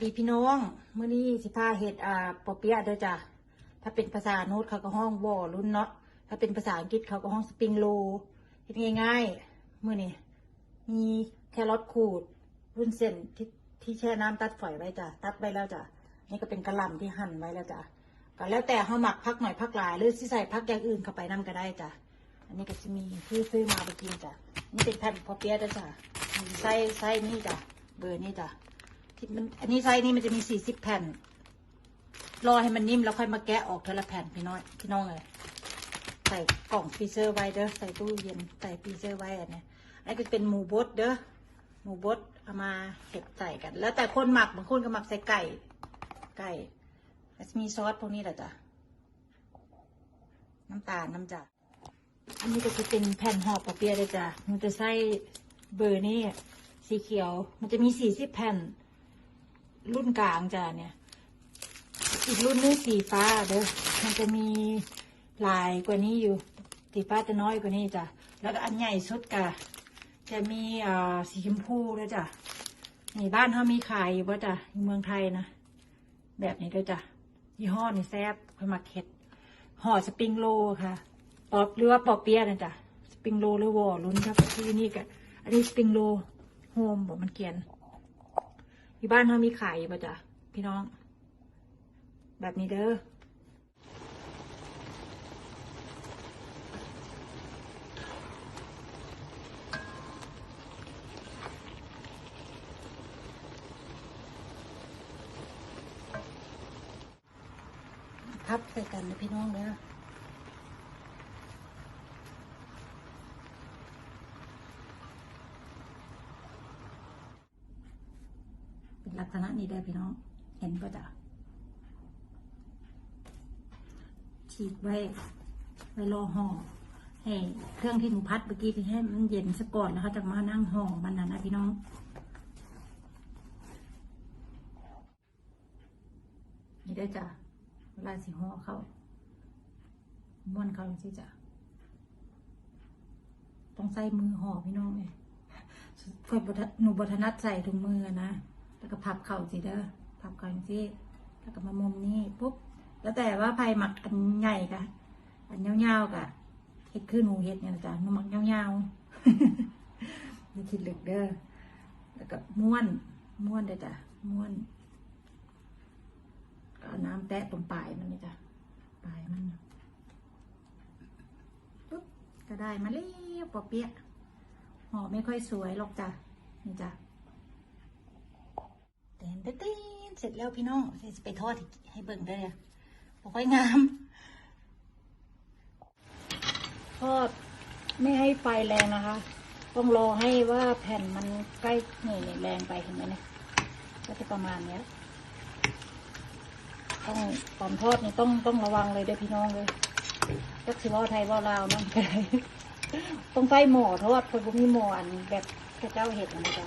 ดีพี่น้องเมื้อนี้สิพาเฮ็ดอ่าปอเปี๊ยะเด้อจ้ะถ้าเป็นภาษาโน้ตเขาก็ห้องวอรุ่นเนาะถ้าเป็นภาษาอังกฤษเขาก็ห้องสปริงโลเฮ็ดง่ายๆมื้อนี้มีแครอทขูดรุ่นเส้นที่ที่แช่น้ำตัดฝอยไว้จ้ะตัดไว้แล้วจ้ะนี่ก็เป็นกระหล่ำที่หั่นไว้แล้วจ้ะก็แล้วแต่เฮาหมักพักหน่อยพักหลายหรือสิใส่พักอย่างอื่นเข้าไปนํก็ได้จ้ะอันนี้ก็จะมีที่ซื้อมาไปกินจ้ะนี่เป็นแผ่นปอเปี๊ยะเด้อจ้ะมีไส้ไส้นี่จ้ะเบอร์นี่จ้ะ ที่มันอันนี้ไซส์นี้มันจะมีสี่สิบแผ่น รอให้มันนิ่มแล้วค่อยมาแกะออกทีละแผ่นพี่น้อยพี่น้องเลยใส่กล่องฟรีเซอร์ไว้เด้อใส่ตู้เย็นใส่ฟรีเซอร์ไว้อันนี้อันนี้ก็เป็นหมูบดเด้อหมูบดเอามาเห็ดใส่กัน แล้วแต่คนหมักบางคนก็หมักใส่ไก่ไก่จะมีซอสพวกนี้แหละจ้ะน้ำตาลน้ำจัดอันนี้ก็จะเป็นแผ่นห่อปอเปียเลยจ้ะมันจะใส่เบอร์นี่สีเขียว มันจะมีสี่สิบแผ่น รุ่นกลางจ้ะเนี่ย อีกรุ่นนึงสีฟ้าเด้อมันจะมีลายกว่านี้อยู่สีฟ้าจะน้อยกว่านี้จ้ะแล้วก็อันใหญ่สุดกะจะมีอ่าสีชมพูด้วยจ้ะในบ้านเขามีขายอยู่ป่ะจ้ะเมืองไทยนะแบบนี้ด้วยจ้ะยี่ห้อนี่แซ่บคอยมาเค็ดห่อสปริงโลค่ะปอบหรือว่าปอบเปียนะจ้ะสปริงโลหรือวอลุ้นครับที่นี่กะอันนี้สปริงโลโฮมบอกมันเขียน ที่บ้านเขามีขายอยู่ป่ะจ๊ะพี่น้อง แบบนี้เด้อพับใส่กันนะพี่น้องเด้อ เป็นลักษณะนี้ได้พี่น้อง เห็นป่ะจ๊ะฉีกไว้ ไว้รอห่อให้เครื่องที่หนูพัดเมื่อกี้ที่ให้มันเย็นซะก่อนแล้วเขาจะมานั่งห่อมันนะนะพี่น้องนี่ได้จ้ะเวลาสิห่อเขาม้วนเขาสิจ้ะต้องใส่มือห่อพี่น้องเลยเพื่อหนูบทนัดใส่ถุงมือนะ แล้วก็พับเข่าสิเด้อพับเข่าอย่างสิแล้วก็มามุมนี้ปุ๊บแล้วแต่ว่าไผ่หมักอันใหญ่กะอันยาวๆกะเห็ดคือหนูเห็ดเนี่ยจ้ะหนูหมักยาวๆนี่คิดลึกเด้อแล้วก็ม้วนม้วนเด้อจ้ะม้วนก็น้ำแตะตรงปลายมันนี่จ้ะปลายมันปุ๊บก็ได้มาเรียบปอเปี๊ยะห่อไม่ค่อยสวยหรอกจ้ะนี่จ้ะ เต้นเต้นเต้น เสร็จแล้วพี่น้องจะไปทอดให้เบิ่งได้เลยบ่ค่อยงาม ทอดไม่ให้ไฟแรงนะคะ ต้องรอให้ว่าแผ่นมันใกล้เนี่ยเนี่ยแรงไปเห็นไหมเนี่ยก็จะประมาณเนี้ยต้องตอนทอดนี่ต้องต้องระวังเลยเด้อพี่น้องเลยจักสิว่าไทยว่าลาวนั่นก็ได้ต้องใส่หม้อทอดเพราะบ่มีหม้ออันแบบพระเจ้าเห็ดนะจ๊ะ